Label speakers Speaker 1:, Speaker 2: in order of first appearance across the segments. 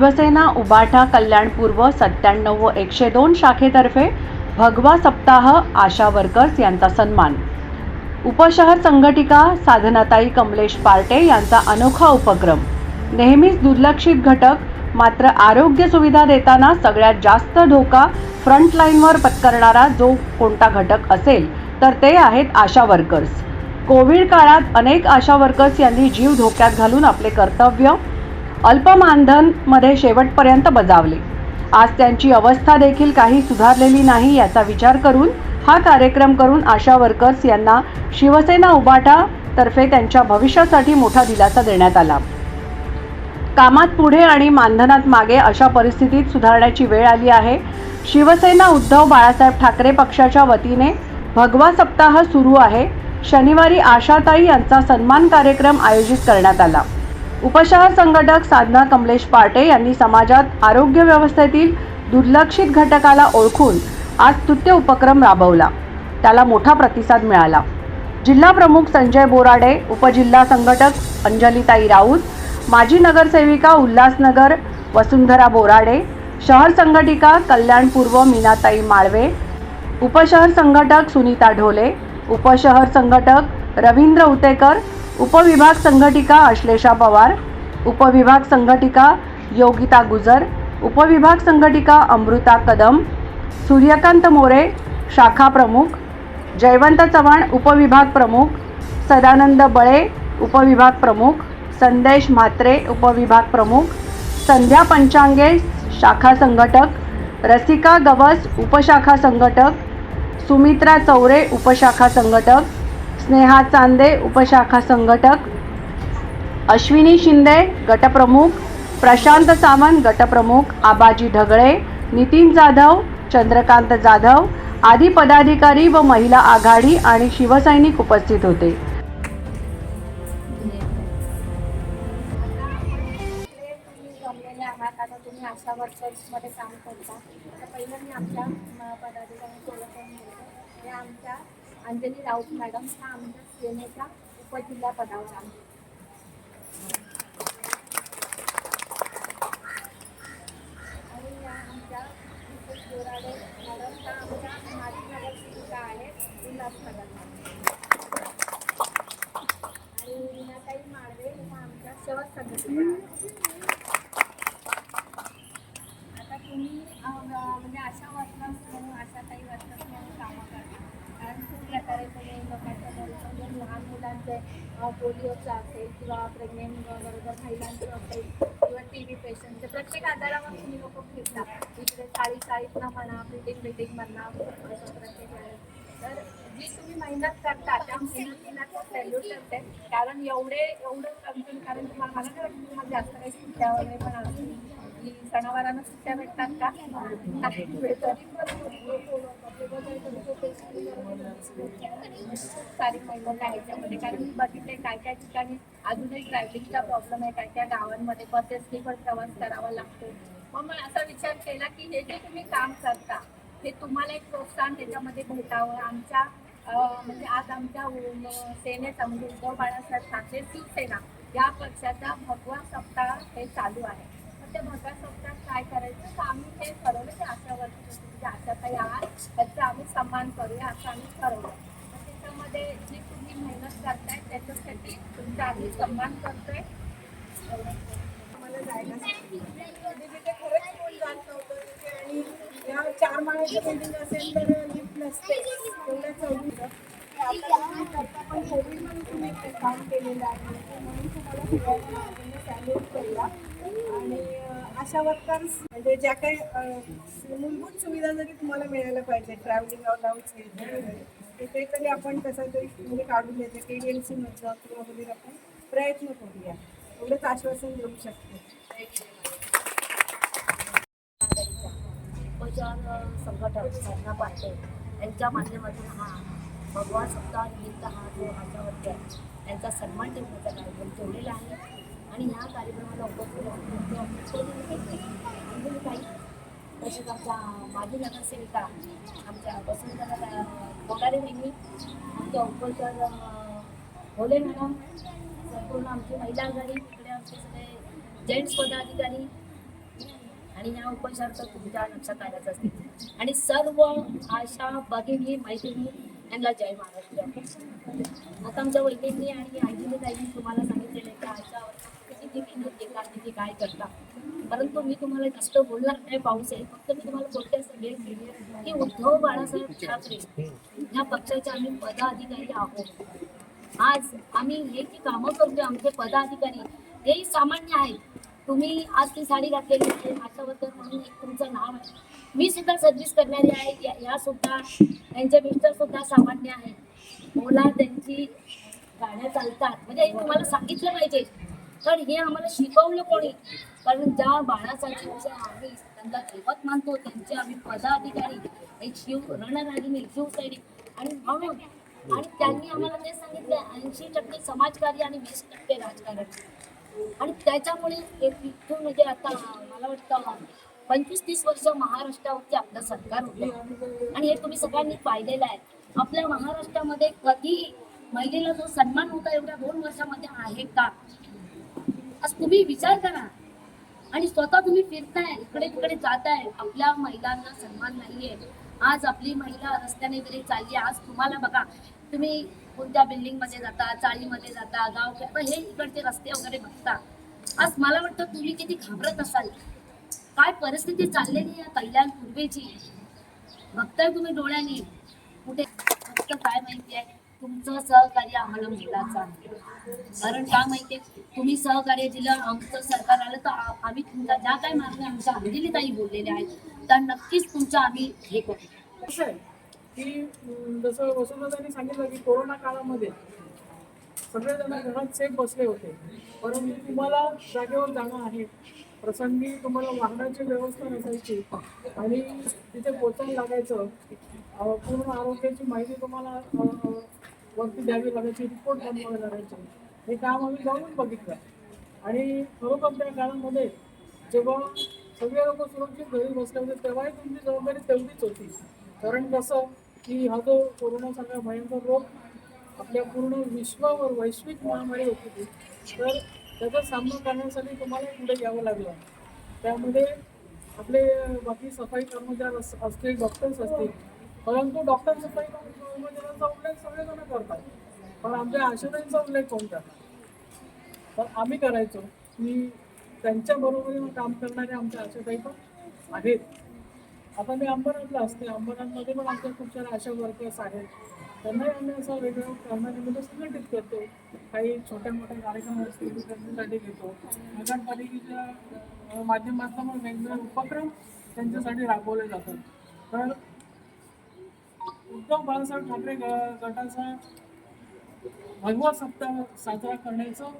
Speaker 1: शिवसेना उबाठा कल्याण पूर्व सत्त्याण्णव व एकशे दोन शाखेतर्फे भगवा सप्ताह आशा वर्कर्स यांचा सन्मान. उपशहर संघटिका साधनाताई कमलेश पार्टे यांचा अनोखा उपक्रम. नेहमीच दुर्लक्षित घटक मात्र आरोग्य सुविधा देताना सगळ्यात जास्त धोका फ्रंटलाईनवर पत्करणारा जो कोणता घटक असेल तर ते आहेत आशा वर्कर्स. कोविड काळात अनेक आशा वर्कर्स यांनी जीव धोक्यात घालून आपले कर्तव्य अल्पमानधनमध्ये शेवटपर्यंत बजावले. आज त्यांची अवस्था देखील काही सुधारलेली नाही याचा विचार करून हा कार्यक्रम करून आशा वर्कर्स यांना शिवसेना उभाटा तर्फे त्यांच्या भविष्यासाठी मोठा दिलासा देण्यात आला. कामात पुढे आणि मानधनात मागे अशा परिस्थितीत सुधारण्याची वेळ आली आहे. शिवसेना उद्धव बाळासाहेब ठाकरे पक्षाच्या वतीने भगवा सप्ताह सुरू आहे. शनिवारी आशाताई यांचा सन्मान कार्यक्रम आयोजित करण्यात आला. उपशहर संघटक साधना कमलेश पाटे यांनी समाजात आरोग्य व्यवस्थेतील दुर्लक्षित घटकाला ओळखून आज स्तुत्य उपक्रम राबवला. त्याला मोठा प्रतिसाद मिळाला. जिल्हा प्रमुख संजय बोराडे उपजिल्हा संघटक अंजलीताई राऊत माजी नगरसेविका उल्हासनगर वसुंधरा बोराडे शहर संघटिका कल्याण पूर्व मीनाताई माळवे उपशहर संघटक सुनीता ढोले उपशहर संघटक रवींद्र उतेकर उपविभाग संघटिका अश्लेषा पवार उपविभाग संघटिका योगिता गुजर उपविभाग संघटिका अमृता कदम सूर्यकांत मोरे शाखा प्रमुख जयवंत चव्हाण उपविभाग प्रमुख सदानंद बळे उपविभाग प्रमुख संदेश म्हात्रे उपविभाग प्रमुख संध्या पंचांगे शाखा संघटक रसिका गवस उपशाखा संघटक सुमित्रा चौरे उपशाखा संघटक स्नेहा चांदे उपशाखा संघटक. अश्विनी शिंदे गटप्रमुख. प्रशांत सामंत गटप्रमुख. आबाजी ढगळे. नितीन जाधव चंद्रकांत जाधव. आदी पदाधिकारी व महिला आघाडी आणि शिवसैनिक उपस्थित होते.
Speaker 2: काम करता. पहिलं मी आमच्या अंजनी अंजली राऊत मॅडम ह्या आमच्या सेनेच्या उपजिल्हा पदावर आहेत आणि या आमच्या बोराडे मॅडम ह्या आमच्या माजी नगरसेविका आहेत उल्हासनगरमध्ये आणि रीनाताई माळवे ह्या आमच्या शहर सदस्य आहेत आता तुम्ही अं, म्हणजे अशा वर्कर्स म्हणून अशा काही वर्कर्स म्हणून कामं करता कारण खूप प्रकारे तुम्ही लोकांच्या घरी म्हणजे लहान मुलांचे अं, पोलिओचं असेल किंवा प्रेग्नेंट बरोबर महिलांचं असेल किंवा टी बी पेशंटचे प्रत्येक आजारावर तुम्ही लोक फिरता इकडे चाळी चाळीसला म्हणा बिल्डिंग बिल्डिंग म्हणा तर जी तुम्ही मेहनत करता त्या मेहनतीला सॅल्यूट करते कारण एवढे एवढं कारण तुम्हाला मला नाही वाटत तुम्हाला जास्त काही सुट्ट्या वगैरे पण असतील. की सणावारांना सुट्ट्या भेटतात का? नाही खूप सारी मेहनत आहे याच्यामध्ये? कारण मी बघितले काय काय ठिकाणी अजूनही ट्रॅव्हलिंगचा प्रॉब्लेम आहे काय काय गावांमध्ये बसेसनी पण प्रवास करावा लागतो. मग मी असा विचार केला की हे जे तुम्ही काम करता हे तुम्हाला एक प्रोत्साहन त्याच्यामध्ये भेटावं. आमच्या म्हणजे आज आमच्या उ- सेनेचा म्हणजे उद्धव बाळासाहेब ठाकरे शिवसेना या पक्षाचा भगवा सप्ताह हे चालू आहे. त्या भगवा सप्ताहात काय करायचं? तर आम्ही हे ठरवलं की अशा वर्षी म्हणजे अशा काही आहात त्याचा आम्ही सन्मान करूया असं आम्ही ठरवलं. त्याच्यामध्ये जी तुम्ही मेहनत करताय त्याच्यासाठी तुमचा आम्ही सन्मान करतोय.
Speaker 3: आम्हाला जायला तिथे खरंच कोण जात नव्हतं आणि या चार माळ्याची बिल्डिंग असेल तर लिफ्ट नसते एवढ्या चौघीचं. आता तुम्ही करता पण कोविडमध्ये तुम्ही काम केलेलं आहे. म्हणून तुम्हाला सगळ्यांना माझ्याने करूया आणि अशा वर्कर्स म्हणजे ज्या काही मूलभूत सुविधा जरी तुम्हाला मिळायला पाहिजे ट्रॅव्हलिंग अलाउन्स वगैरे ते तरी आपण कसं तरी म्हणजे काढून द्यायचं के डी एल सीमधलं किंवा वगैरे आपण प्रयत्न करूया. एवढंच आश्वासन देऊ शकते.
Speaker 4: उपचार संघटक साधना पाटे यांच्या माध्यमातून हा भगवान सप्ताह निमित्त हा जो माझ्यावरती आहे त्यांचा सन्मान ठेवण्याचा कार्यक्रम ठेवलेला आहे. आणि ह्या कार्यक्रमाला उपस्थित काही तसेच आमच्या माजी नगरसेविका आमच्या वसुंधरा कोटारे बहिणी आमच्या उपचार भोले मॅडम संपूर्ण आमची महिला आघाडी इकडे आमचे सगळे जेंट्स पदाधिकारी आणि ह्या उपचार तर तुमच्या लक्षात आल्याच असतील आणि सर्व आशा भगिनी मैत्रिणी यांना जय महाराष्ट्र. आता आमच्या वैद्यकीय आणि आजीने ताईंनी तुम्हाला सांगितलेलं आहे की आशा किती मेहनत घेतात किती काय करतात परंतु मी तुम्हाला जास्त बोलणार नाही पाऊस आहे फक्त मी तुम्हाला बोलते असं वेळ की उद्धव बाळासाहेब ठाकरे या पक्षाचे आम्ही पदाधिकारी आहोत. आज आम्ही हे जी कामं करतोय आमचे पदाधिकारी हेही सामान्य आहेत. तुम्ही आज ती साडी घातलेली आहे माझ्याबद्दल म्हणून एक तुमचं नाव आहे. मी सुद्धा सर्व्हिस करणारी आहे या- सुद्धा त्यांचे मिस्टर सुद्धा सामान्य आहेत. ओला त्यांची गाड्या चालतात. म्हणजे हे तुम्हाला सांगितलं पाहिजे. कारण हे आम्हाला शिकवलं कोणी? कारण ज्या बाळासाहेबांचे आम्ही त्यांना दैवत मानतो त्यांचे आम्ही पदाधिकारी एक शिव रणरागिनी शिवसैनिक आणि म्हणून आणि त्यांनी आम्हाला ते सांगितलं ऐंशी टक्के समाजकार्य आणि वीस टक्के राजकारण. आणि त्याच्यामुळे इथून म्हणजे आता मला वाटतं पंचवीस तीस वर्ष महाराष्ट्रावरती आपलं सरकार होतं. आणि हे तुम्ही सगळ्यांनी पाहिलेलं आहे. आपल्या महाराष्ट्रामध्ये कधी महिलेला जो सन्मान होता एवढ्या दोन वर्षामध्ये आहे का? आज तुम्ही विचार करा. आणि स्वतः तुम्ही फिरताय इकडे तिकडे जाताय आपल्या महिलांना सन्मान नाहीये. आज आपली महिला रस्त्याने वगैरे चालली आज तुम्हाला बघा तुम्ही कोणत्या बिल्डिंगमध्ये जाता चाळीमध्ये जाता गाव आता हे इकडचे रस्ते वगैरे बघता. आज मला वाटतं तुम्ही किती घाबरत असाल. काय परिस्थिती चाललेली आहे कल्याण पूर्वेची बघताय तुम्ही डोळ्याने. कुठे फक्त काय माहिती आहे? तुमचं सहकार्य आम्हाला मिळाचं आहे. कारण काय माहितीये तुम्ही सहकार्य दिलं आमचं सरकार आलं तर आम्ही तुमच्या ज्या काही मागण्या आमच्या अंजलीताई बोललेल्या आहेत त्या नक्कीच तुमच्या आम्ही हे करू.
Speaker 3: की जसं वसुंधरांनी सांगितलं की कोरोना काळामध्ये सगळेजण घरात सेफ बसले होते. परंतु तुम्हाला जागेवर जाणं आहे. प्रसंगी तुम्हाला वाहनाची व्यवस्था नसायची आणि तिथे पोचायला लागायचं. पूर्ण आरोग्याची माहिती तुम्हाला वरती द्यावी लागायची रिपोर्ट बनवावे लागायचे. हे काम आम्ही जाऊन बघितलं. आणि खरोखर त्या काळामध्ये जेव्हा सगळे लोक सुरक्षित घरी बसले होते तेव्हाही तुमची जबाबदारी तेवढीच होती. कारण कसं की हा जो कोरोना सगळा भयंकर रोग आपल्या पूर्ण विश्वावर वैश्विक महामारी होती ती तर त्याचा सामना करण्यासाठी तुम्हाला पुढे यावं लागलं. त्यामध्ये आपले बाकी सफाई कर्मचारी असतील डॉक्टर्स असतील. परंतु डॉक्टर सफाई कर्मचाऱ्यांचा उल्लेख सगळेजण करतात. पण आमच्या आशाताईंचा उल्लेख कोण करतात तर आम्ही करायचो. मी त्यांच्या बरोबरीनं काम करणारे आमच्या आशाताई पण आहेत. आता मी अंबरनाथला असते. अंबरनाथमध्ये पण आमच्या खूप साऱ्या अशा वर्कर्स आहेत. त्यांनाही आम्ही असं वेगवेगळ्या कारणानिमित्त संघटित करतो. काही छोट्या मोठ्या कार्यक्रम असतील त्यांच्यासाठी घेतो. नगरपालिकेच्या माध्यमातून पण वेगवेगळे उपक्रम त्यांच्यासाठी राबवले जातात. तर उद्धव बाळासाहेब ठाकरे ग- गटाचा भगवा सप्ताह साजरा करण्याचं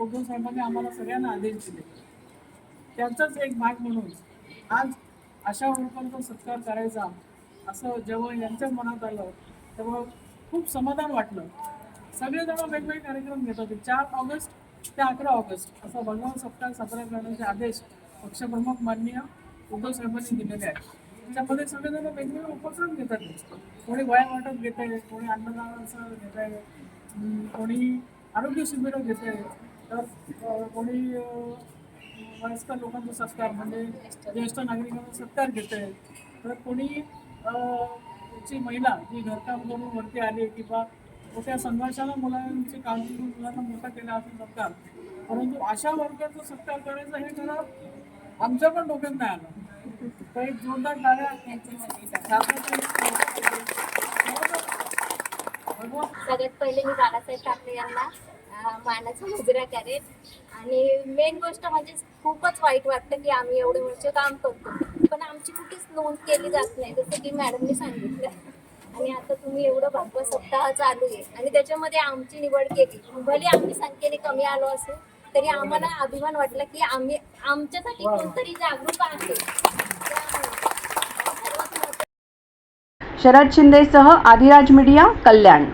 Speaker 3: उद्धव साहेबांनी आम्हाला सगळ्यांना आदेश दिले. त्यांचाच एक भाग म्हणून आज अशा वर्करचा सत्कार करायचा असं जेव्हा यांच्या मनात आलं तेव्हा खूप समाधान वाटलं. सगळेजण वेगवेगळे कार्यक्रम घेत होते. चार ऑगस्ट ते अकरा ऑगस्ट असा भगवान सप्ताह साजरा करण्याचे आदेश पक्षप्रमुख माननीय उद्धव साहेबांनी दिलेले आहेत. त्याच्यामध्ये सगळेजण वेगवेगळे उपक्रम घेतात कोणी वया वाटप घेत आहे कोणी अन्नदानाचं घेत आहे कोणी आरोग्य शिबिरं घेत आहे तर कोणी वयस्कर लोकांचा सत्कार म्हणजे ज्येष्ठ नागरिकांचा सत्कार घेत आहे तर कोणी ची महिला जी घरकाम करून वरती आली किंवा मोठ्या संघर्षाला मुलांची काम करून मुलांना मोठा केला असेल सत्कार परंतु अशा वर्गाचा सत्कार करायचं हे जरा आमच्या पण डोक्यात नाही आलं. तर एक जोरदार टाळ्या
Speaker 2: सगळ्यात पहिले मी बाळासाहेब ठाकरे यांना मानाचा मुजरा करेन. आणि मेन गोष्ट म्हणजे खूपच वाईट वाटतं की आम्ही एवढे वर्ष काम करतो. पण आमची कुठेच नोंद केली जात नाही जसं की मॅडमने सांगितलं. आणि आता तुम्ही एवढं भागवत सप्ताह चालू आहे. आणि त्याच्यामध्ये आमची निवड केली. भले आम्ही संख्येने कमी आलो असू तरी आम्हाला अभिमान वाटला की आम्ही आमच्यासाठी कोणतरी जागरूक आहे.
Speaker 1: शरद शिंदेसह आदिराज मीडिया कल्याण.